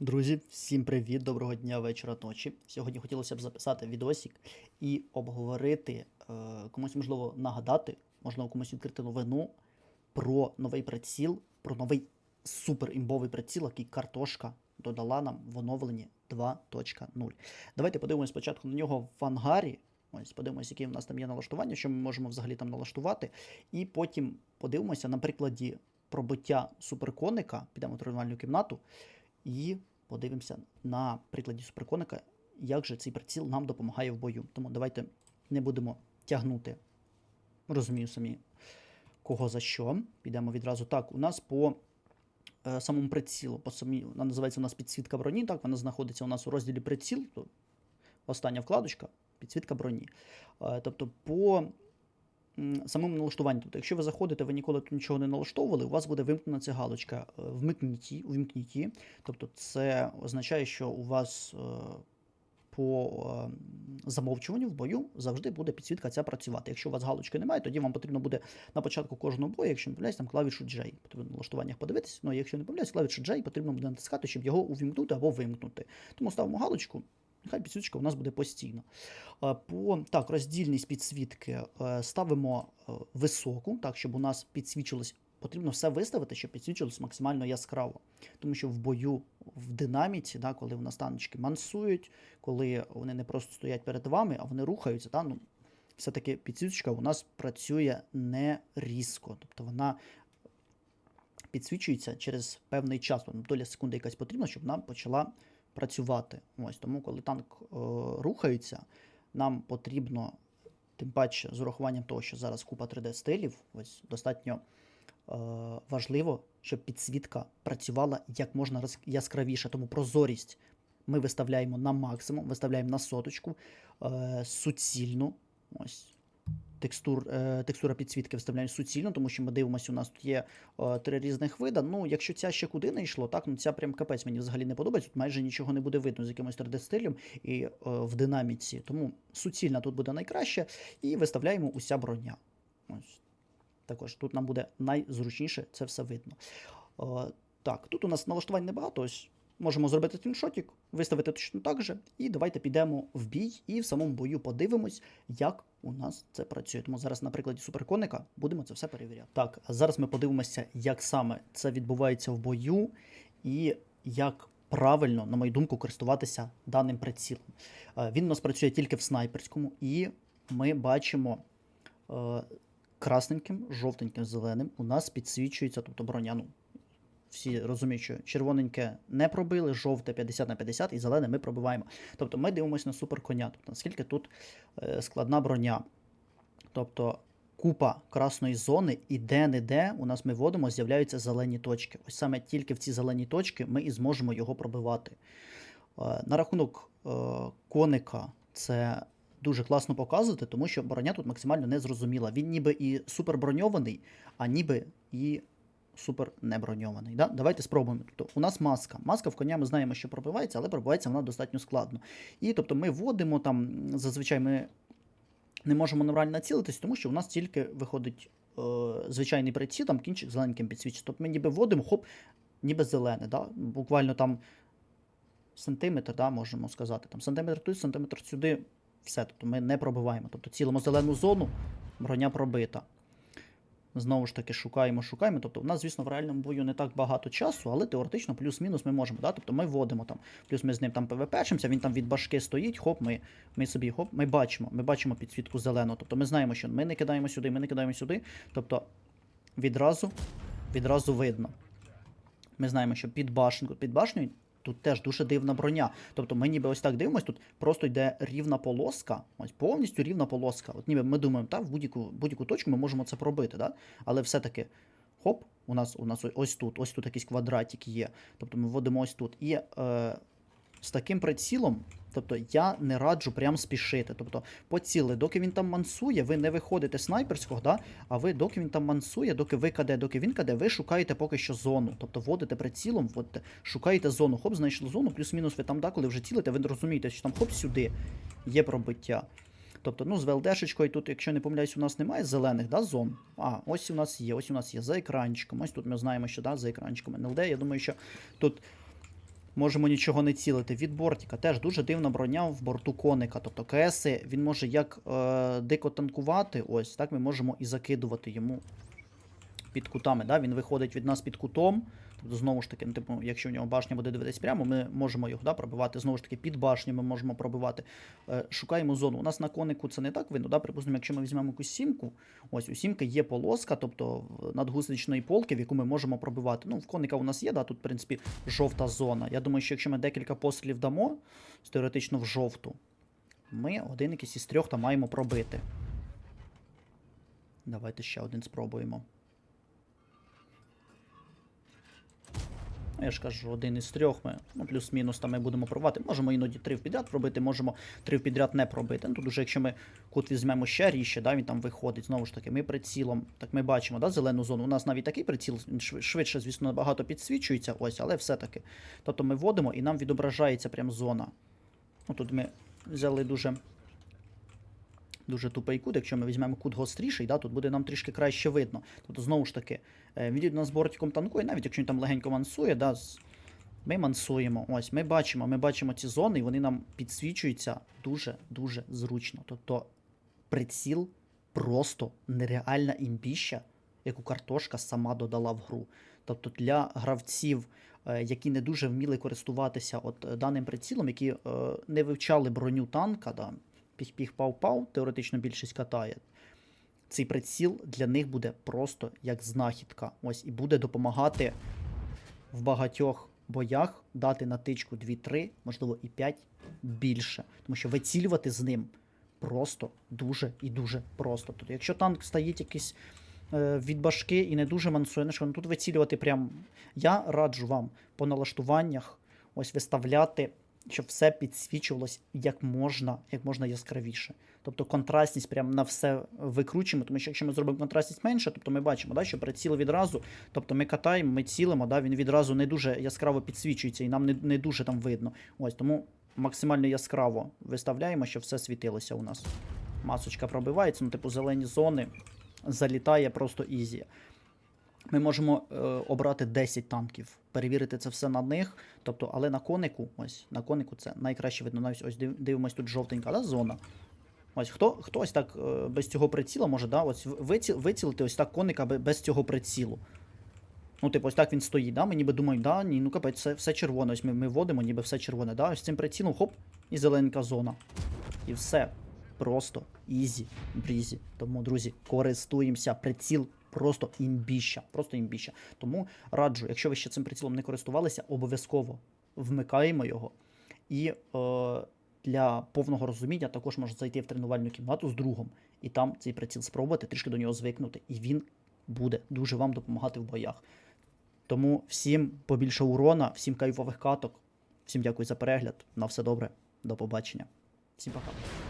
Друзі, всім привіт, доброго дня, вечора, ночі. Сьогодні хотілося б записати відосик і обговорити, е, комусь можливо нагадати, можливо, комусь відкрити новину про новий приціл, про новий супер імбовий приціл, який картошка додала нам в оновленні 2.0. Давайте подивимось спочатку на нього в ангарі. Ось подивимось, які в нас там є налаштування, що ми можемо взагалі там налаштувати. І потім подивимося на прикладі пробиття суперконика, підемо в тренувальну кімнату. І подивимося на прикладі суперконика, як же цей приціл нам допомагає в бою. Тому давайте не будемо тягнути, розумію самі, кого за що. Підемо відразу так. У нас по е, самому прицілу, по самій, вона називається у нас підсвітка броні. Так, вона знаходиться у нас у розділі приціл. То остання вкладочка, підсвітка броні. Е, тобто, по самому налаштуванню. Тобто, якщо ви заходите, ви ніколи тут нічого не налаштовували, у вас буде вимкнена ця галочка е, вмикніть, вмикніть. Тобто, це означає, що у вас е, по е, замовчуванню в бою завжди буде підсвітка ця працювати. Якщо у вас галочки немає, тоді вам потрібно буде на початку кожного бою, якщо не помиляюсь, там клавішу J. Потрібно налаштуваннях подивитися. Ну, якщо не помиляюсь, клавішу J потрібно буде натискати, щоб його увімкнути або вимкнути. Тому ставимо галочку. Нехай підсвіточка у нас буде постійно. Е, По так, роздільність підсвітки е, ставимо е, високу, так, щоб у нас підсвічувалось. Потрібно все виставити, щоб підсвічувалось максимально яскраво. Тому що в бою, в динаміці, да, коли в нас мансують, коли вони не просто стоять перед вами, а вони рухаються, да, ну, все-таки підсвічка у нас працює не різко. Тобто вона підсвічується через певний час, доля секунди якась потрібна, щоб вона почала працювати. Ось тому, коли танк е, рухається, нам потрібно, тим паче, з урахуванням того, що зараз купа 3D-стилів, ось достатньо е, важливо, щоб підсвітка працювала як можна яскравіше. Тому прозорість ми виставляємо на максимум, виставляємо на соточку, е, суцільну. Ось. Текстур, е, текстура підсвітки виставляємо суцільно, тому що ми дивимося, у нас тут є е, три різних вида. Ну, якщо ця ще куди не йшло, так, ну ця прям капець мені взагалі не подобається. Тут майже нічого не буде видно з якимось 3D-стилем і е, в динаміці. Тому суцільна тут буде найкраще. І виставляємо уся броня. Ось. Також тут нам буде найзручніше це все видно. Так, тут у нас налаштувань небагато. Ось можемо зробити скріншотик, виставити точно так же. І давайте підемо в бій і в самому бою подивимось, як у нас це працює. Тому зараз на прикладі суперконика будемо це все перевіряти. Так, а зараз ми подивимося, як саме це відбувається в бою, і як правильно, на мою думку, користуватися даним прицілом. Е, Він у нас працює тільки в снайперському, і ми бачимо. е, Красненьким, жовтеньким, зеленим у нас підсвічується, тобто броня. Ну, всі розуміють, що червоненьке не пробили, жовте 50 на 50 і зелене ми пробиваємо. Тобто ми дивимося на суперконя, тобто наскільки тут е, складна броня. Тобто купа красної зони, і де-не-де у нас ми вводимо, з'являються зелені точки. Ось саме тільки в ці зелені точки ми і зможемо його пробивати. Е, На рахунок е, коника це дуже класно показувати, тому що броня тут максимально незрозуміла. Він ніби і суперброньований, а ніби і супер неброньований. Да? Давайте спробуємо. Тобто у нас маска. Маска в коня ми знаємо, що пробивається, але пробивається вона достатньо складно. І тобто ми вводимо там, зазвичай ми не можемо нормально націлитись, тому що у нас тільки виходить е, звичайний приціл, там кінчик зелененьким підсвічується. Тобто ми ніби вводимо, хоп, ніби зелене. Да? Буквально там сантиметр, да, можемо сказати. Там сантиметр тут, сантиметр сюди, все. Тобто ми не пробиваємо. Тобто цілимо зелену зону, броня пробита. Знову ж таки, шукаємо, шукаємо. Тобто, у нас, звісно, в реальному бою не так багато часу, але теоретично плюс-мінус ми можемо. Да? Тобто ми вводимо там, плюс ми з ним там ПВПшимося, він там від башки стоїть, хоп, ми, ми собі хоп, ми бачимо, ми бачимо підсвітку зелену. Тобто ми знаємо, що ми не кидаємо сюди, ми не кидаємо сюди. Тобто відразу, відразу видно. Ми знаємо, що під башню, під башнею тут теж дуже дивна броня. Тобто ми ніби ось так дивимося, тут просто йде рівна полоска, ось повністю рівна полоска. От ніби ми думаємо, так, в будь-яку будь-яку точку ми можемо це пробити, да? але все-таки хоп, у нас у нас ось тут, ось тут якийсь квадратик є. Тобто ми вводимо ось тут. І е, з таким прицілом, тобто я не раджу прям спішити. Тобто поціли, доки він там мансує, ви не виходите снайперського, да? а ви доки він там мансує, доки ви каде, доки він каде, ви шукаєте поки що зону. Тобто вводите прицілом, вводите, шукаєте зону, хоп, знайшли зону, плюс-мінус ви там, да, коли вже цілите, ви розумієте, що там хоп сюди є пробиття. Тобто, ну, з ВЛДшечкою тут, якщо не помиляюсь, у нас немає зелених да, зон. А, ось у нас є, ось у нас є за екранчиком. Ось тут ми знаємо, що да, за екранчиком НЛД. Я думаю, що тут можемо нічого не цілити. Від бортика теж дуже дивна броня в борту коника. Тобто КС він може як е, дико танкувати, ось так ми можемо і закидувати йому під кутами. Да? Він виходить від нас під кутом. Тобто, знову ж таки, ну, типу, якщо в нього башня буде дивитись прямо, ми можемо його да, пробивати. Знову ж таки, під башню ми можемо пробивати. Е, шукаємо зону. У нас на конику це не так видно. Да? Припустимо, якщо ми візьмемо якусь сімку, ось у сімки є полоска, тобто надгусеничної полки, в яку ми можемо пробивати. Ну, в коника у нас є, да, тут, в принципі, жовта зона. Я думаю, що якщо ми декілька пострілів дамо, теоретично в жовту, ми один якийсь із трьох там маємо пробити. Давайте ще один спробуємо. Я ж кажу, один із трьох ми, ну, плюс-мінус там ми будемо пробувати. Можемо іноді три в підряд пробити, можемо три в підряд не пробити. Ну, тут уже, якщо ми кут візьмемо ще ріще, да, він там виходить. Знову ж таки, ми прицілом, так ми бачимо, да, зелену зону. У нас навіть такий приціл, швидше, звісно, набагато підсвічується, ось, але все-таки. Тобто ми вводимо і нам відображається прям зона. Ну, тут ми взяли дуже. Дуже тупий кут, якщо ми візьмемо кут гостріший, да, тут буде нам трішки краще видно. Тобто, знову ж таки, е, він від нас бортиком танкує, навіть якщо він там легенько мансує, да, ми мансуємо. Ось, ми бачимо, ми бачимо ці зони, і вони нам підсвічуються дуже-дуже зручно. Тобто приціл просто нереальна імбіща, яку картошка сама додала в гру. Тобто для гравців, е, які не дуже вміли користуватися от даним прицілом, які е, не вивчали броню танка, да, піх-піх пау-пау, теоретично більшість катає. Цей приціл для них буде просто як знахідка. Ось і буде допомагати в багатьох боях дати на тичку 2-3, можливо, і 5 більше. Тому що вицілювати з ним просто дуже і дуже просто. Тобто, якщо танк стоїть якийсь е, від башки і не дуже мансує, ну ну, тут вицілювати прям. Я раджу вам по налаштуваннях ось виставляти, щоб все підсвічувалось як можна, як можна яскравіше. Тобто контрастність прям на все викручуємо, тому що якщо ми зробимо контрастність менше, тобто ми бачимо, да, що приціл відразу, тобто ми катаємо, ми цілимо, да, він відразу не дуже яскраво підсвічується і нам не, не дуже там видно. Ось тому максимально яскраво виставляємо, щоб все світилося у нас. Масочка пробивається, ну, типу, зелені зони залітає просто ізі. Ми можемо е, обрати 10 танків, перевірити це все на них. Тобто, але на конику, ось на конику це найкраще видно. Навіть ось дивимось тут жовтенька да, зона. Ось хто хтось так е, без цього приціла може, да, ось виці, вицілити ось так коника без цього прицілу. Ну, типу, ось так він стоїть, да? Ми ніби думаємо, да, ні, ну капець, все, все червоне. Ось ми, ми вводимо, ніби все червоне. Да? Ось цим прицілом, хоп, і зелененька зона. І все. Просто ізі, брізі. Тому, друзі, користуємося. Приціл просто імбіща. Просто імбіща. Тому раджу, якщо ви ще цим прицілом не користувалися, обов'язково вмикаємо його. І е, для повного розуміння також можна зайти в тренувальну кімнату з другом і там цей приціл спробувати, трішки до нього звикнути. І він буде дуже вам допомагати в боях. Тому всім побільше урона, всім кайфових каток. Всім дякую за перегляд. На все добре. До побачення. Всім пока.